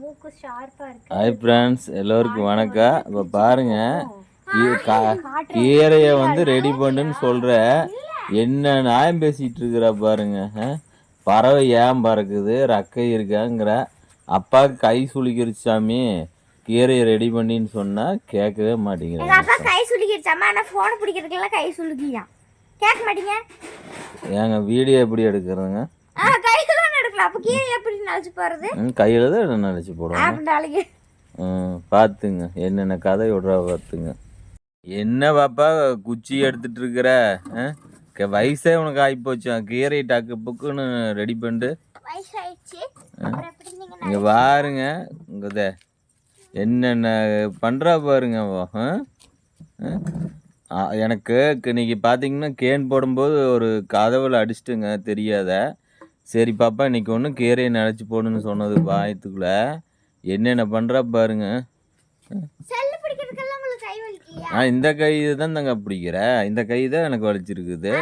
மூக்கு ஷார்ப்பா இருக்கு. ஹாய் ஃப்ரெண்ட்ஸ் எல்லோருக்கும் வணக்கம். இப்போ பாருங்க கீரையை வந்து ரெடி பண்ணுன்னு சொல்ற. என்ன நியாயம் பேசிட்டு இருக்கிறா பாருங்க? பறவை ஏன் பறக்குது? ரக்கை இருக்காங்கிற. அப்பாவுக்கு கை சுளிக்கிருச்சு சாமி. கீரையை ரெடி பண்ணின்னு சொன்னா கேட்கவே மாட்டேங்கிறாங்க. அப்பா கை சுலுக்கிடுச்சாமா ஆனா போன் பிடிக்கிறதுக்கெல்லாம் கை சுலுக்கிதான் கேட்க மாட்டீங்க? ஏங்க வீடியோ எப்படி எடுக்கிறதுங்க ஆ கைக்கு தான் எடுக்கலாம் அப்ப கீழே எப்படி நினைச்சு போறது ம், கையில தான் நினச்சி போடுவோம் அப்படி நாளைக்கு ம், பார்த்துங்க என்னென்ன கதை விட்றா பார்த்துங்க என்ன பாப்பா குச்சி எடுத்துட்டு இருக்கிற வயசே உனக்கு ஆகிப்போச்சு கீரை டாக்கு புக்குன்னு ரெடி பண்ணிட்டு. இங்கே பாருங்க இங்கே என்னென்ன பண்ணுறா பாருங்க எனக்கு இன்னைக்கு பார்த்தீங்கன்னா கேன் போடும்போது ஒரு கதவுல அடிச்சிட்டுங்க தெரியாத. சரி பாப்பா இன்னைக்கு ஒன்றும் கீரையை நினச்சி போடுன்னு சொன்னது பாயத்துக்குள்ள என்னென்ன பண்ணுறா பாருங்க. நான் இந்த கை தான் தாங்க பிடிக்கிறேன் இந்த கை தான் எனக்கு வலிச்சிருக்குது.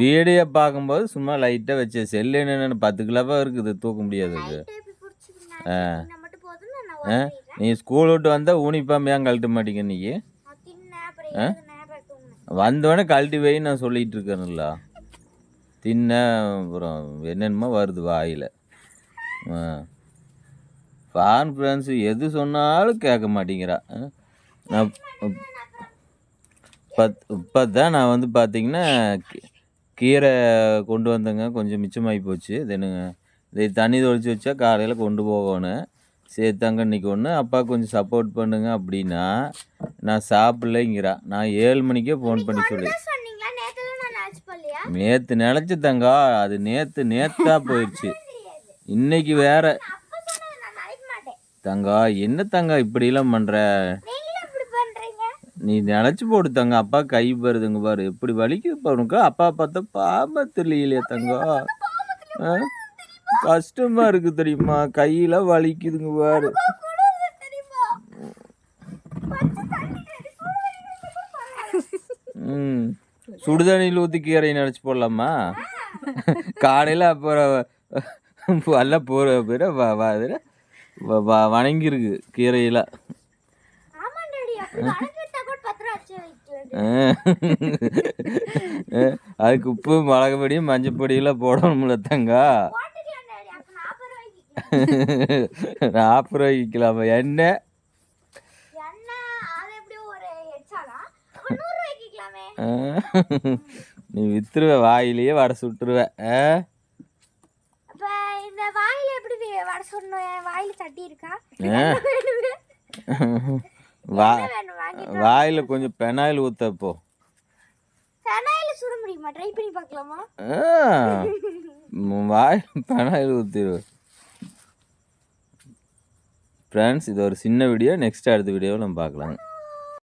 வீடியோ பார்க்கும்போது சும்மா லைட்டாக வச்சேன் செல்லு என்னென்னு பத்து கிலோவாக இருக்குது தூக்க முடியாது நான் ஓடிடுறேன் நீ ஸ்கூல் விட்டு வந்தால் ஊனிப்பாம்பு ஏன் கழட்ட மாட்டேங்க நீ வந்தோடனே கழட்டி வைன்னு நான் சொல்லிட்டு இருக்கேன்ல. தின்ன அப்புறம் என்னென்னமோ வருது வாயில். ஆ. ஃப்ரெண்ட்ஸு எது சொன்னாலும் கேட்க மாட்டேங்கிறா. நான் பத் இப்போ தான் நான் வந்து பார்த்தீங்கன்னா கீரை கொண்டு வந்தேங்க. கொஞ்சம் மிச்சமாகி போச்சு. தெனுங்க இதை தண்ணி தொளிச்சு வச்சா காலையில் கொண்டு போகணும். சேர்த்தாங்க இன்றைக்கி ஒன்று அப்பா கொஞ்சம் சப்போர்ட் பண்ணுங்க அப்படின்னா நான் சாப்பிட்லைங்கிறா. நான் ஏழு மணிக்கே ஃபோன் பண்ணி சொல்லி நேற்று நினச்சி தங்கா அது நேற்று நேத்தா போயிடுச்சு இன்னைக்கு வேற. தங்கா என்ன தங்கா இப்படிலாம் பண்ணுற நீ நினச்சி போடு தங்க. அப்பா கை வருதுங்க பாரு. எப்படி வலிக்குது பாருங்க அப்பா பார்த்தா பாம்பா தெரியலையே தங்கா. ஆ? கஷ்டமா இருக்கு தெரியுமா? கையில வலிக்குதுங்க பாரு குளிருது தெரியுமா பச்சை தண்ணி ரெடி போடுறீங்க ம் சுடுதண்ணியில் ஊற்றி கீரை நினச்சி போடலாமா காலையில் அப்புறம் வல்ல போகிற பேர் வணங்கிருக்கு கீரையில் ஆமா டாடி அப்படி வணக்கிட்டா கூட பத்து ரூபா அச்சு வைக்கலாம் அதுக்கு உப்பு மிளகு பொடி மஞ்சள் பொடியெல்லாம் போடணும்ல தங்கா நாற்பது ரூபாய்க்கு விற்கலாமா என்ன நீ வித்துருவ வாயிலேயே வடை சுட்டுருவ இந்த வாயில எப்படி வடை என் வாயில சட்டி இருக்கா? வா வாயில கொஞ்சம் பெனாயில் ஊத்தப்போ சென்னையில சுட முடியுமா? ட்ரை பண்ணி பார்க்கலாமா? வாயில் பெனாயில் ஊற்றிடுவேன் ஃப்ரெண்ட்ஸ் இது ஒரு சின்ன வீடியோ நெக்ஸ்ட் அடுத்த வீடியோவில் நம்ம பார்க்கலாங்க